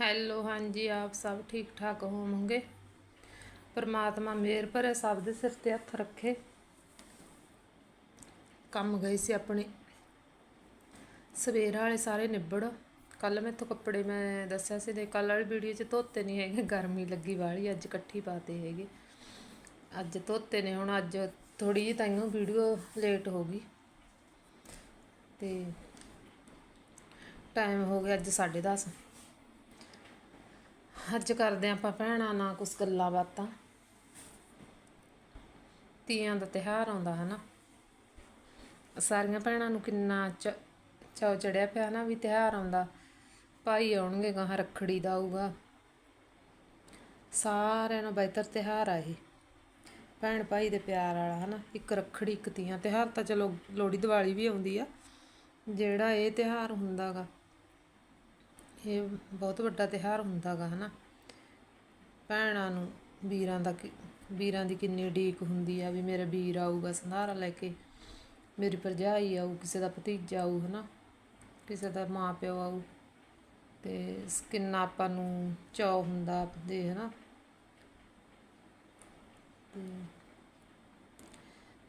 Hello, ਹਾਂਜੀ, ਆਪ ਸਭ ਠੀਕ ਠਾਕ ਹੋਵੋਗੇ? ਪਰਮਾਤਮਾ ਮਿਹਰ ਭਰੇ, ਸਭ ਦੇ ਸਿਰ ਤੇ ਹੱਥ ਰੱਖੇ। ਕੰਮ ਗਏ ਸੀ ਆਪਣੇ। ਸਵੇਰ ਵਾਲੇ ਸਾਰੇ ਨਿਬੜ। ਕੱਲ ਮੈਂ ਤੋਂ ਕੱਪੜੇ ਮੈਂ ਦੱਸਿਆ ਸੀ ਦੇ ਕੱਲ ਵਾਲੀ ਵੀਡੀਓ 'ਚ ਧੋਤੇ ਨਹੀਂ ਹੈਗੇ, ਗਰਮੀ ਲੱਗੀ ਵਾਲੀ, ਅੱਜ ਇਕੱਠੀ ਪਾਤੇ ਹੈਗੇ। ਅੱਜ ਧੋਤੇ ਨੇ, ਹੁਣ ਅੱਜ ਥੋੜੀ ਜਿਹੀ ਤਾਈਓ ਵੀਡੀਓ ਲੇਟ ਹੋ ਗਈ। ਤੇ ਟਾਈਮ ਹੋ ਗਿਆ ਅੱਜ 10:30 ਅੱਜ ਕਰਦੇ ਹਾਂ ਆਪਾਂ ਭੈਣਾਂ ਨਾਲ ਕੁਝ ਗੱਲਾਂ ਬਾਤਾਂ। ਤੀਆਂ ਦਾ ਤਿਹਾਰ ਆਉਂਦਾ ਹੈ ਨਾ। ਸਾਰੀਆਂ ਭੈਣਾਂ ਨੂੰ ਕਿੰਨਾ ਚ ਚੜਿਆ ਪਿਆ ਨਾ ਵੀ ਤਿਹਾਰ ਆਉਂਦਾ। ਭਾਈ ਆਉਣਗੇ ਗਾਹਾਂ, ਰੱਖੜੀ ਦਾ ਆਊਗਾ। ਸਾਰਿਆਂ ਨੂੰ ਬਿਹਤਰ ਤਿਹਾਰ ਆ ਇਹ। ਭੈਣ ਭਾਈ ਦੇ ਪਿਆਰ ਵਾਲਾ ਹਨਾ ਇੱਕ ਰੱਖੜੀ, ਇੱਕ ਤੀਆਂ। ਤਿਹਾਰ ਤਾਂ ਚਲੋ ਲੋਹੜੀ, ਦੀਵਾਲੀ ਵੀ ਆਉਂਦੀ ਆ। ਜਿਹੜਾ ਇਹ ਤਿਹਾਰ ਹੁੰਦਾਗਾ ਇਹ ਬਹੁਤ ਵੱਡਾ ਤਿਹਾਰ ਹੁੰਦਾਗਾ, ਹਨਾ? ਭੈਣਾਂ ਨੂੰ ਵੀਰਾਂ ਦਾ ਕਿ- ਵੀਰਾਂ ਦੀ ਕਿੰਨੀ ਉਡੀਕ ਹੁੰਦੀ ਆ ਵੀ ਮੇਰਾ ਵੀਰ ਆਊਗਾ ਸੰਧਾਰਾ ਲੈ ਕੇ, ਮੇਰੀ ਭਰਜਾਈ ਆਊ, ਕਿਸੇ ਦਾ ਭਤੀਜਾ ਆਊ, ਹਨਾ? ਕਿਸੇ ਦਾ ਮਾਂ ਪਿਓ ਆਊ, ਤੇ ਕਿੰਨਾ ਆਪਾਂ ਨੂੰ ਚਾਅ ਹੁੰਦਾ ਦੇ ਹਨਾ? ਤੇ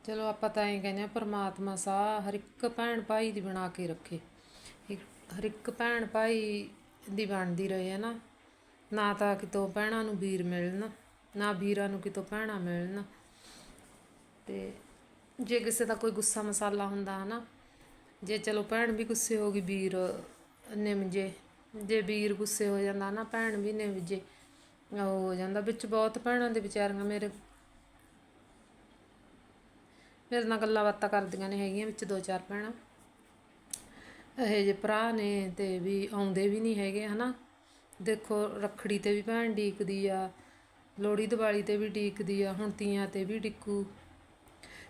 ਚਲੋ ਆਪਾਂ ਤਾਂ ਇਹ ਕਹਿੰਦੇ ਆ, ਪਰਮਾਤਮਾ ਸਾਹ ਹਰ ਇੱਕ ਭੈਣ ਭਾਈ ਦੀ ਬਣਾ ਕੇ ਰੱਖੇ। ਇੱਕ- ਹਰ ਇੱਕ ਭੈਣ ਭਾਈ ਦੀ ਬਣਦੀ ਰਹੇ ਹੈ ਨਾ। ਨਾ ਤਾਂ ਕਿਤੋਂ ਭੈਣਾਂ ਨੂੰ ਵੀਰ ਮਿਲਣ, ਨਾ ਵੀਰਾਂ ਨੂੰ ਕਿਤੋਂ ਭੈਣਾਂ ਮਿਲਣ। ਤੇ ਜੇ ਕਿਸੇ ਦਾ ਕੋਈ ਗੁੱਸਾ ਮਸਾਲਾ ਹੁੰਦਾ ਹੈ ਨਾ ਜੇ ਚਲੋ ਭੈਣ ਵੀ ਗੁੱਸੇ ਹੋ ਗਈ ਵੀਰ ਨਿਮ ਜੇ ਜੇ ਵੀਰ ਗੁੱਸੇ ਹੋ ਜਾਂਦਾ ਨਾ ਭੈਣ ਵੀ ਨਿਮ ਜੇ, ਉਹ ਹੋ ਜਾਂਦਾ। ਵਿੱਚ ਬਹੁਤ ਭੈਣਾਂ ਦੇ ਵਿਚਾਰੀਆਂ ਮੇਰੇ ਮੇਰੇ ਨਾਲ ਗੱਲਾਂ ਬਾਤਾਂ ਕਰਦੀਆਂ ਨੇ ਹੈਗੀਆਂ ਵਿੱਚ ਦੋ ਚਾਰ ਭੈਣਾਂ। ਇਹੋ ਜਿਹੇ ਭਰਾ ਨੇ ਤੇ ਵੀ ਆਉਂਦੇ ਵੀ ਨਹੀਂ ਹੈਗੇ, ਹਨਾ? ਦੇਖੋ, ਰੱਖੜੀ ਤੇ ਵੀ ਭੈਣ ਡੀਕਦੀ ਆ, ਲੋਹੜੀ ਦੀਵਾਲੀ ਤੇ ਵੀ ਡੀਕਦੀ ਆ, ਹੁਣ ਤੀਆਂ ਤੇ ਵੀ ਡਿੱਕੂ।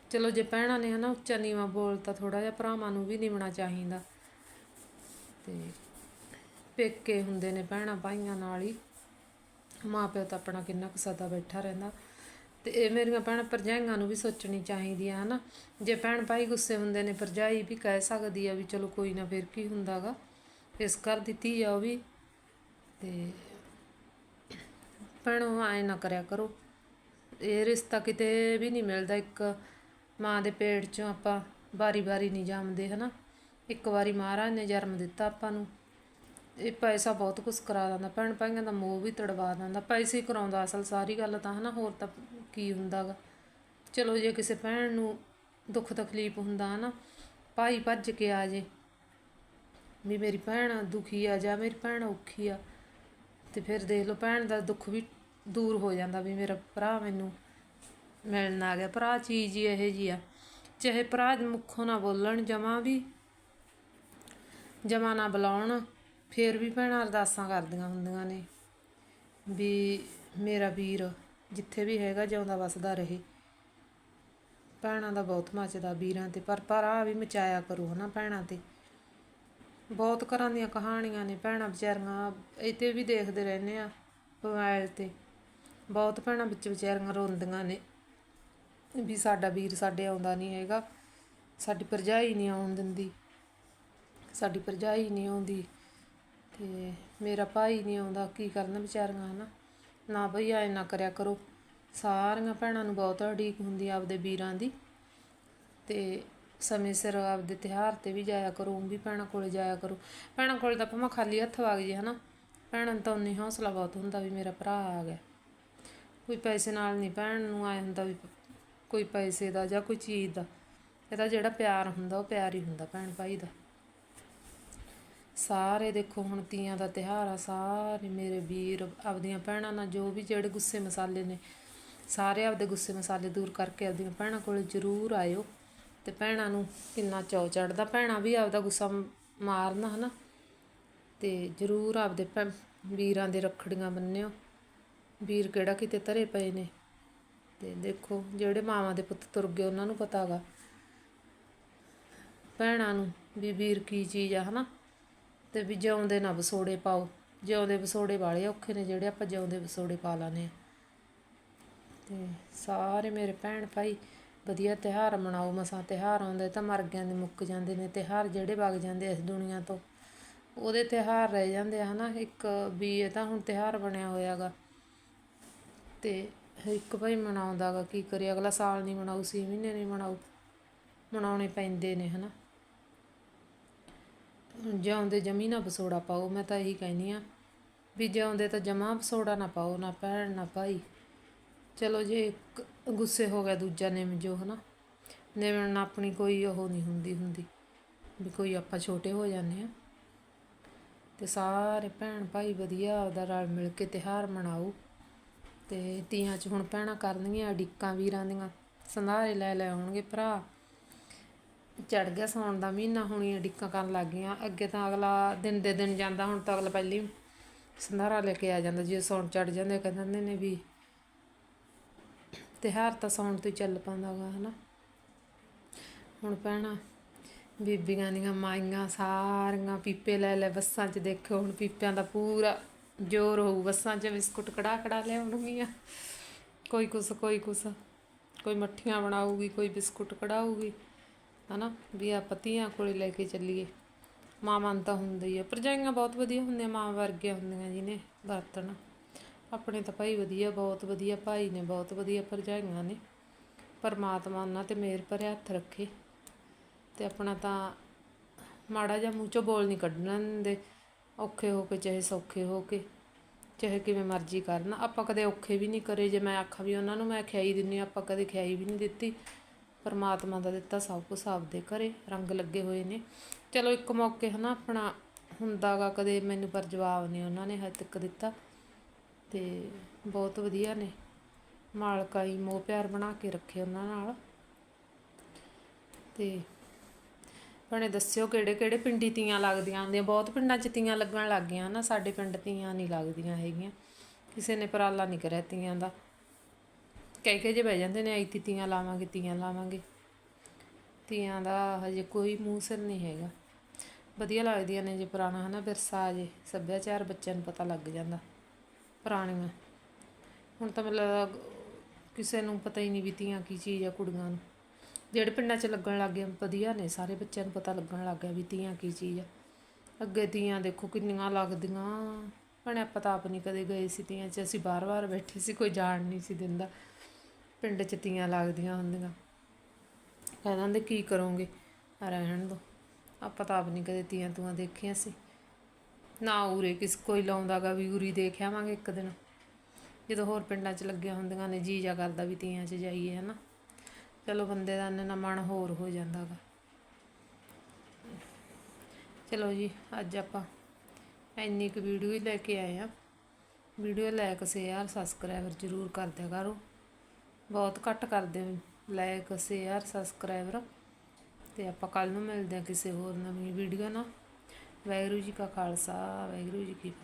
ਚਲੋ, ਜੇ ਭੈਣਾਂ ਨੇ, ਹਨਾ, ਉੱਚਾ ਨੀਵਾਂ ਬੋਲਤਾ ਥੋੜਾ ਜਿਹਾ ਭਰਾਵਾਂ ਨੂੰ ਵੀ ਨਿਵਣਾ ਚਾਹੀਦਾ। ਤੇ ਪੇਕੇ ਹੁੰਦੇ ਨੇ ਭੈਣਾਂ, ਭਾਈਆਂ ਨਾਲ ਹੀ। ਮਾਂ ਪਿਓ ਤਾਂ ਆਪਣਾ ਕਿੰਨਾ ਕੁ ਸਦਾ ਬੈਠਾ ਰਹਿੰਦਾ। ਤੇ ਇਹ ਮੇਰੀਆਂ ਭੈਣਾਂ ਭਰਜਾਈਆਂ ਨੂੰ ਵੀ ਸੋਚਣੀ ਚਾਹੀਦੀ ਆ, ਹਨਾ? ਜੇ ਭੈਣ ਭਾਈ ਗੁੱਸੇ ਹੁੰਦੇ ਨੇ, ਭਰਜਾਈ ਵੀ ਕਹਿ ਸਕਦੀ ਆ ਵੀ ਚਲੋ ਕੋਈ ਨਾ, ਫਿਰ ਕੀ ਹੁੰਦਾਗਾ? ਇਸ ਕਰ ਦਿੱਤੀ ਆ ਉਹ ਵੀ। ਤੇ ਭੈਣੋ, ਐ ਨਾ ਕਰਿਆ ਕਰੋ। ਇਹ ਰਿਸ਼ਤਾ ਕਿਤੇ ਵੀ ਨਹੀਂ ਮਿਲਦਾ, ਇੱਕ ਮਾਂ ਦੇ ਪੇਟ ਚੋਂ ਆਪਾਂ ਵਾਰੀ-ਵਾਰੀ ਨਹੀਂ ਜੰਮਦੇ, ਹਨਾ? ਇੱਕ ਵਾਰੀ ਮਹਾਰਾਜ ਨੇ ਜਨਮ ਦਿੱਤਾ ਆਪਾਂ ਨੂੰ। ਇਹ ਪੈਸਾ ਬਹੁਤ ਕੁਝ ਕਰਾ ਦਿੰਦਾ, ਭੈਣ ਭਾਈਆਂ ਦਾ ਮੋਹ ਵੀ ਤੜਵਾ ਦਿੰਦਾ, ਪੈਸੇ ਕਰਾਉਂਦਾ ਅਸਲ ਸਾਰੀ ਗੱਲ ਤਾਂ ਹਨਾ, ਹੋਰ ਤਾਂ ਕੀ ਹੁੰਦਾਗਾ। ਚਲੋ ਜੇ ਕਿਸੇ ਭੈਣ ਨੂੰ ਦੁੱਖ ਤਕਲੀਫ ਹੁੰਦਾ ਹਨਾ, ਭਾਈ ਭੱਜ ਕੇ ਆ ਜੇ, ਵੀ ਮੇਰੀ ਭੈਣ ਦੁਖੀ ਆ ਜਾਂ ਮੇਰੀ ਭੈਣ ਔਖੀ ਆ, ਤੇ ਫਿਰ ਦੇਖ ਲਓ ਭੈਣ ਦਾ ਦੁੱਖ ਵੀ ਦੂਰ ਹੋ ਜਾਂਦਾ ਵੀ ਮੇਰਾ ਭਰਾ ਮੈਨੂੰ ਮਿਲਣ ਆ ਗਿਆ। ਭਰਾ ਚੀਜ਼ ਹੀ ਇਹੋ ਜੀ ਆ, ਚਾਹੇ ਭਰਾ ਮੁੱਖੋਂ ਨਾ ਬੋਲਣ, ਜਮਾ ਵੀ ਜਮਾ ਨਾ ਬੁਲਾਉਣ ਫਿਰ ਵੀ ਭੈਣਾਂ ਅਰਦਾਸਾਂ ਕਰਦੀਆਂ ਹੁੰਦੀਆਂ ਨੇ ਵੀ ਮੇਰਾ ਵੀਰ ਜਿੱਥੇ ਵੀ ਹੈਗਾ ਜਿਉਂਦਾ ਵਸਦਾ ਰਹੇ। ਭੈਣਾਂ ਦਾ ਬਹੁਤ ਮੱਚਦਾ ਵੀਰਾਂ ਤੇ, ਪਰ ਭਰਾ ਵੀ ਮਚਾਇਆ ਕਰੋ ਹਨਾ ਭੈਣਾਂ ਤੇ। ਬਹੁਤ ਘਰਾਂ ਦੀਆਂ ਕਹਾਣੀਆਂ ਨੇ ਭੈਣਾਂ ਵਿਚਾਰੀਆਂ ਇੱਥੇ ਵੀ ਦੇਖਦੇ ਰਹਿੰਦੇ ਆ ਮੋਬਾਈਲ ਤੇ। ਬਹੁਤ ਭੈਣਾਂ ਵਿੱਚ ਵਿਚਾਰੀਆਂ ਰੋਂਦੀਆਂ ਨੇ ਵੀ ਸਾਡਾ ਵੀਰ ਸਾਡੇ ਆਉਂਦਾ ਨਹੀਂ ਹੈਗਾ, ਸਾਡੀ ਭਰਜਾਈ ਨਹੀਂ ਆਉਣ ਦਿੰਦੀ, ਸਾਡੀ ਭਰਜਾਈ ਨਹੀਂ ਆਉਂਦੀ। ਤੇ ਮੇਰਾ ਭਾਈ ਨਹੀਂ ਆਉਂਦਾ, ਕੀ ਕਰਨ ਵਿਚਾਰੀਆਂ, ਹਨਾ? ਨਾ ਬਈ ਐ ਨਾ ਕਰਿਆ ਕਰੋ। ਸਾਰੀਆਂ ਭੈਣਾਂ ਨੂੰ ਬਹੁਤ ਉਡੀਕ ਹੁੰਦੀ ਆ ਆਪਦੇ ਵੀਰਾਂ ਦੀ। ਤੇ ਸਮੇਂ ਸਿਰ ਆਪਦੇ ਤਿਉਹਾਰ ਤੇ ਵੀ ਜਾਇਆ ਕਰੋ ਊਂ ਵੀ ਭੈਣਾਂ ਕੋਲ ਜਾਇਆ ਕਰੋ। ਭੈਣਾਂ ਕੋਲ ਤਾਂ ਭਾਵੇਂ ਖਾਲੀ ਹੱਥ ਵਗ ਜੇ, ਹਨਾ? ਭੈਣਾਂ ਨੂੰ ਤਾਂ ਉਨੀ ਹੌਸਲਾ ਬਹੁਤ ਹੁੰਦਾ ਵੀ ਮੇਰਾ ਭਰਾ ਆ ਗਿਆ। ਕੋਈ ਪੈਸੇ ਨਾਲ ਨਹੀਂ ਭੈਣ ਨੂੰ ਆਇਆ ਹੁੰਦਾ ਵੀ ਕੋਈ ਪੈਸੇ ਦਾ ਜਾਂ ਕੋਈ ਚੀਜ਼ ਦਾ। ਇਹਦਾ ਜਿਹੜਾ ਪਿਆਰ ਹੁੰਦਾ, ਉਹ ਪਿਆਰ ਹੀ ਹੁੰਦਾ ਭੈਣ ਭਾਈ ਦਾ। ਸਾਰੇ ਦੇਖੋ ਹੁਣ ਤੀਆਂ ਦਾ ਤਿਹਾਰ ਆ, ਸਾਰੇ ਮੇਰੇ ਵੀਰ ਆਪਦੀਆਂ ਭੈਣਾਂ ਨਾਲ ਜੋ ਵੀ ਜਿਹੜੇ ਗੁੱਸੇ ਮਸਾਲੇ ਨੇ, ਸਾਰੇ ਆਪਦੇ ਗੁੱਸੇ ਮਸਾਲੇ ਦੂਰ ਕਰਕੇ ਆਪਦੀਆਂ ਭੈਣਾਂ ਕੋਲ ਜ਼ਰੂਰ ਆਇਓ ਤੇ ਭੈਣਾਂ ਨੂੰ ਕਿੰਨਾ ਚੌ ਚੜਦਾ ਭੈਣਾਂ ਵੀ ਆਪਦਾ ਗੁੱਸਾ ਮਾਰਨਾ ਮਾਰਨ ਹਨਾ ਤੇ ਜ਼ਰੂਰ ਆਪਦੇ ਭੈ- ਵੀਰਾਂ ਦੇ ਰੱਖੜੀਆਂ ਬੰਨਿਓ। ਵੀਰ ਕਿਹੜਾ ਕਿਤੇ ਧਰੇ ਪਏ ਨੇ ਤੇ ਦੇਖੋ ਜਿਹੜੇ ਮਾਵਾਂ ਦੇ ਪੁੱਤ ਤੁਰ ਗਏ ਉਹਨਾਂ ਨੂੰ ਪਤਾਗਾ ਭੈਣਾਂ ਨੂੰ ਵੀ ਵੀਰ ਕੀ ਚੀਜ਼ ਆ ਹਨਾ। ਤੇ ਵੀ ਜਿਉਂਦੇ ਨਾ ਵਿਸੋੜੇ ਪਾਓ। ਜਿਉਂਦੇ ਵਿਸੋੜੇ ਵਾਲੇ ਔਖੇ ਨੇ ਜਿਹੜੇ ਆਪਾਂ ਜਿਉਂਦੇ ਵਿਸੋੜੇ ਪਾ ਲਾਨੇ ਆ ਤੇ ਸਾਰੇ ਮੇਰੇ ਭੈਣ ਭਾਈ ਵਧੀਆ ਤਿਉਹਾਰ ਮਨਾਓ, ਮਸਾਂ ਤਿਉਹਾਰ ਆਉਂਦੇ ਤਾਂ ਮਰ ਗਿਆਂ ਦੇ ਮੁੱਕ ਜਾਂਦੇ ਨੇ। ਤਿਉਹਾਰ ਜਿਹੜੇ ਵਗ ਜਾਂਦੇ ਇਸ ਦੁਨੀਆ ਤੋਂ, ਉਹਦੇ ਤਿਉਹਾਰ ਰਹਿ ਜਾਂਦੇ ਆ ਹਨਾ। ਇੱਕ ਵੀ ਇਹ ਤਾਂ ਹੁਣ ਤਿਉਹਾਰ ਬਣਿਆ ਹੋਇਆਗਾ ਤੇ ਇੱਕ ਭਾਈ ਮਨਾਉਂਦਾਗਾ ਕੀ ਕਰੇ? ਅਗਲਾ ਸਾਲ ਨਹੀਂ ਮਨਾਉ ਸੀ ਮਹੀਨੇ ਨਹੀਂ ਮਨਾਉ ਮਨਾਉਣੇ ਪੈਂਦੇ ਨੇ ਹਨਾ। ਜਿਉਂਦੇ ਜਮੀ ਨਾ ਵਿਸੋੜਾ ਪਾਓ, ਮੈਂ ਤਾਂ ਇਹੀ ਕਹਿੰਦੀ ਆ ਵੀ ਜਿਉਂਦੇ ਤਾਂ ਜਮਾ ਵਿਸੋੜਾ ਨਾ ਪਾਓ, ਨਾ ਭੈਣ, ਨਾ ਭਾਈ। ਚਲੋ ਜੇ ਇੱਕ ਗੁੱਸੇ ਹੋ ਗਿਆ ਦੂਜਾ ਨਿਮ ਜੋ, ਹਨਾ? ਨਿਮਣ ਆਪਣੀ ਕੋਈ ਉਹ ਨਹੀਂ ਹੁੰਦੀ ਹੁੰਦੀ ਵੀ ਕੋਈ ਆਪਾਂ ਛੋਟੇ ਹੋ ਜਾਂਦੇ ਆ ਤੇ ਸਾਰੇ ਭੈਣ ਭਾਈ ਵਧੀਆ ਆਪਦਾ ਰਲ ਮਿਲ ਕੇ ਤਿਉਹਾਰ ਮਨਾਓ। ਤੇ ਤੀਆਂ 'ਚ ਹੁਣ ਭੈਣਾਂ ਕਰਨਗੀਆਂ ਅਡਿੱਕਾਂ ਵੀਰਾਂ ਦੀਆਂ। ਸੰਧਾਰੇ ਲੈ ਲੈ ਆਉਣਗੇ ਭਰਾ। ਚੜ ਗਿਆ ਸੌਣ ਦਾ ਮਹੀਨਾ, ਹੁਣੀ ਅਡਿੱਕਾਂ ਕਰਨ ਲੱਗ ਗਈਆਂ। ਅੱਗੇ ਤਾਂ ਅਗਲਾ ਦਿਨ ਦੇ ਦਿਨ ਜਾਂਦਾ, ਹੁਣ ਤਾਂ ਅਗਲਾ ਪਹਿਲੀ ਸੰਧਾਰਾ ਲੈ ਕੇ ਆ ਜਾਂਦਾ। ਜੇ ਸੌਣ ਚੜ ਜਾਂਦੇ ਕਹਿੰਦੇ ਹੁੰਦੇ ਨੇ ਵੀ ਤਿਉਹਾਰ ਤਾਂ ਸੌਣ ਤੋਂ ਹੀ ਚੱਲ ਪਾਉਂਦਾ ਗਾ, ਹਨਾ। ਹੁਣ ਭੈਣਾਂ, ਬੀਬੀਆਂ ਦੀਆਂ ਮਾਈਆਂ ਸਾਰੀਆਂ ਪੀਪੇ ਲੈ ਲੈ ਬੱਸਾਂ 'ਚ ਦੇਖੋ, ਹੁਣ ਪੀਪਿਆਂ ਦਾ ਪੂਰਾ ਜ਼ੋਰ ਹੋਊ। ਬੱਸਾਂ 'ਚ ਬਿਸਕੁਟ ਕੜਾ ਕੜਾ ਲਿਆਉਣਗੀਆਂ। ਕੋਈ ਕੁਛ ਕੋਈ ਕੁਛ। ਕੋਈ ਮੱਠੀਆਂ ਬਣਾਊਗੀ, ਕੋਈ ਬਿਸਕੁਟ ਕਢਾਊਗੀ। ਹਨਾ, ਵੀ ਆਪਾਂ ਧੀਆਂ ਕੋਲੇ ਲੈ ਕੇ ਚੱਲੀਏ। ਮਾਵਾਂ ਨੂੰ ਤਾਂ ਹੁੰਦਾ ਹੀ ਆ। ਭਰਜਾਈਆਂ ਬਹੁਤ ਵਧੀਆ ਹੁੰਦੀਆਂ, ਮਾਂ ਵਰਗੀਆਂ ਹੁੰਦੀਆਂ ਜਿਹਨੇ ਵਰਤਣ। ਆਪਣੇ ਤਾਂ ਭਾਈ ਵਧੀਆ, ਬਹੁਤ ਵਧੀਆ ਭਾਈ ਨੇ, ਬਹੁਤ ਵਧੀਆ ਭਰਜਾਈਆਂ ਨੇ। ਪਰਮਾਤਮਾ ਉਹਨਾਂ ਤੇ ਮਿਹਰ ਭਰਿਆ ਹੱਥ ਰੱਖੇ। ਤੇ ਆਪਣਾ ਤਾਂ ਮਾੜਾ ਜਿਹਾ ਮੂੰਹ ਚੋਂ ਬੋਲ ਨਹੀਂ ਕੱਢਣਾ ਦਿੰਦੇ। ਔਖੇ ਹੋ ਕੇ, ਚਾਹੇ ਸੌਖੇ ਹੋ ਕੇ, ਚਾਹੇ ਕਿਵੇਂ ਮਰਜ਼ੀ ਕਰਨ। ਆਪਾਂ ਕਦੇ ਔਖੇ ਵੀ ਨਹੀਂ ਕਰੇ। ਜੇ ਮੈਂ ਆਖਾਂ ਵੀ ਉਹਨਾਂ ਨੂੰ ਮੈਂ ਖਿਆਈ ਦਿੰਨੀ ਆਪਾਂ ਕਦੇ ਖਿਆਈ ਵੀ ਨਹੀਂ ਦਿੱਤੀ। ਪਰਮਾਤਮਾ ਦਾ ਦਿੱਤਾ ਸਭ ਕੁਝ ਆਪਦੇ ਘਰੇ, ਰੰਗ ਲੱਗੇ ਹੋਏ ਨੇ। ਚਲੋ ਇੱਕ ਮੌਕੇ ਹਨਾ ਆਪਣਾ ਹੁੰਦਾਗਾ, ਕਦੇ ਮੈਨੂੰ ਪਰ ਜਵਾਬ ਨਹੀਂ ਉਹਨਾਂ ਨੇ ਹਜੇ ਤੱਕ ਦਿੱਤਾ। ਤੇ ਬਹੁਤ ਵਧੀਆ ਨੇ। ਮਾਲਕਾ ਹੀ ਮੋਹ ਪਿਆਰ ਬਣਾ ਕੇ ਰੱਖੇ ਉਹਨਾਂ ਨਾਲ। ਤੇ ਭੈਣੇ ਦੱਸਿਓ ਕਿਹੜੇ ਕਿਹੜੇ ਪਿੰਡੀ ਤੀਆਂ ਲੱਗਦੀਆਂ ਹੁੰਦੀਆਂ? ਬਹੁਤ ਪਿੰਡਾਂ 'ਚ ਤੀਆਂ ਲੱਗਣ ਲੱਗ ਗਈਆਂ ਨਾ ਸਾਡੇ ਪਿੰਡ ਤੀਆਂ ਨਹੀਂ ਲੱਗਦੀਆਂ ਹੈਗੀਆਂ। ਕਿਸੇ ਨੇ ਪਰਾਲਾ ਨਹੀਂ ਕਰਿਆ ਤੀਆਂ ਦਾ। ਕਹਿ ਕੇ ਜੇ ਬਹਿ ਜਾਂਦੇ ਨੇ, ਆਈ ਤੀਆਂ ਲਾਵਾਂਗੇ ਤੀਆਂ ਲਾਵਾਂਗੇ। ਤੀਆਂ ਦਾ ਹਜੇ ਕੋਈ ਮੂੰਹ ਸਿਰ ਨਹੀਂ ਹੈਗਾ। ਵਧੀਆ ਲੱਗਦੀਆਂ ਨੇ ਜੇ ਪੁਰਾਣਾ, ਹਨਾ, ਵਿਰਸਾ ਆ ਜੇ, ਸੱਭਿਆਚਾਰ ਬੱਚਿਆਂ ਨੂੰ ਪਤਾ ਲੱਗ ਜਾਂਦਾ, ਪੁਰਾਣੀਆਂ। ਹੁਣ ਤਾਂ ਮਤਲਬ ਕਿਸੇ ਨੂੰ ਪਤਾ ਹੀ ਨਹੀਂ ਵੀ ਤੀਆਂ ਕੀ ਚੀਜ਼ ਆ ਕੁੜੀਆਂ ਨੂੰ। ਜਿਹੜੇ ਪਿੰਡਾਂ 'ਚ ਲੱਗਣ ਲੱਗ ਗਏ, ਵਧੀਆ ਨੇ, ਸਾਰੇ ਬੱਚਿਆਂ ਨੂੰ ਪਤਾ ਲੱਗਣ ਲੱਗ ਗਿਆ ਵੀ ਤੀਆਂ ਕੀ ਚੀਜ਼ ਆ। ਅੱਗੇ ਤੀਆਂ ਦੇਖੋ ਕਿੰਨੀਆਂ ਲੱਗਦੀਆਂ। ਭਣੇ, ਆਪਾਂ ਤਾਂ ਆਪ ਨਹੀਂ ਕਦੇ ਗਏ ਸੀ ਤੀਆਂ 'ਚ, ਅਸੀਂ ਬਾਰ-ਬਾਰ ਬੈਠੇ ਸੀ, ਕੋਈ ਜਾਣ ਨਹੀਂ ਸੀ ਦਿੰਦਾ। ਪਿੰਡ 'ਚ ਤੀਆਂ ਲੱਗਦੀਆਂ ਹੁੰਦੀਆਂ। ਕਹਿ ਦਿੰਦੇ, ਕੀ ਕਰੋਗੇ? ਰਹਿਣ ਦੋ। ਆਪਾਂ ਤਾਂ ਆਪ ਨਹੀਂ ਕਦੇ ਤੀਆਂ ਤੂਆਂ ਦੇਖੀਆਂ ਸੀ। ਨਾ ਉਰੇ ਕਿਸ, ਕੋਈ ਲਾਉਂਦਾਗਾ ਵੀ ਉਰੀ ਦੇਖ ਆਵਾਂਗੇ ਇੱਕ ਦਿਨ। ਜਦੋਂ ਹੋਰ ਪਿੰਡਾਂ 'ਚ ਲੱਗੀਆਂ ਹੁੰਦੀਆਂ ਨੇ, ਜੀ ਜਾ ਕਰਦਾ ਵੀ ਤੀਆਂ 'ਚ ਜਾਈਏ, ਹਨਾ। ਚਲੋ ਬੰਦੇ ਦਾ ਨਾ ਮਨ ਹੋਰ ਹੋ ਜਾਂਦਾਗਾ। ਚਲੋ ਜੀ, ਅੱਜ ਆਪਾਂ ਇੰਨੀ ਕੁ ਵੀਡੀਓ ਹੀ ਲੈ ਕੇ ਆਏ ਆ। ਵੀਡੀਓ ਲਾਇਕ ਸ਼ੇਅਰ ਸਬਸਕ੍ਰਾਈਬਰ ਜ਼ਰੂਰ ਕਰ ਦਿਆ ਕਰੋ। ਬਹੁਤ ਘੱਟ ਕਰਦੇ ਹੋ। ਲਾਇਕ ਸ਼ੇਅਰ ਸਬਸਕ੍ਰਾਈਬਰ ਤੇ ਆਪਾਂ ਕੱਲ ਨੂੰ ਮਿਲਦੇ ਹਾਂ ਕਿਸੇ ਹੋਰ ਨਵੀਂ ਵੀਡੀਓ ਨਾਲ। ਵਾਹਿਗੁਰੂ ਜੀ ਕਾ ਖਾਲਸਾ, ਵਾਹਿਗੁਰੂ ਜੀ ਕੀ ਫਤਿਹ।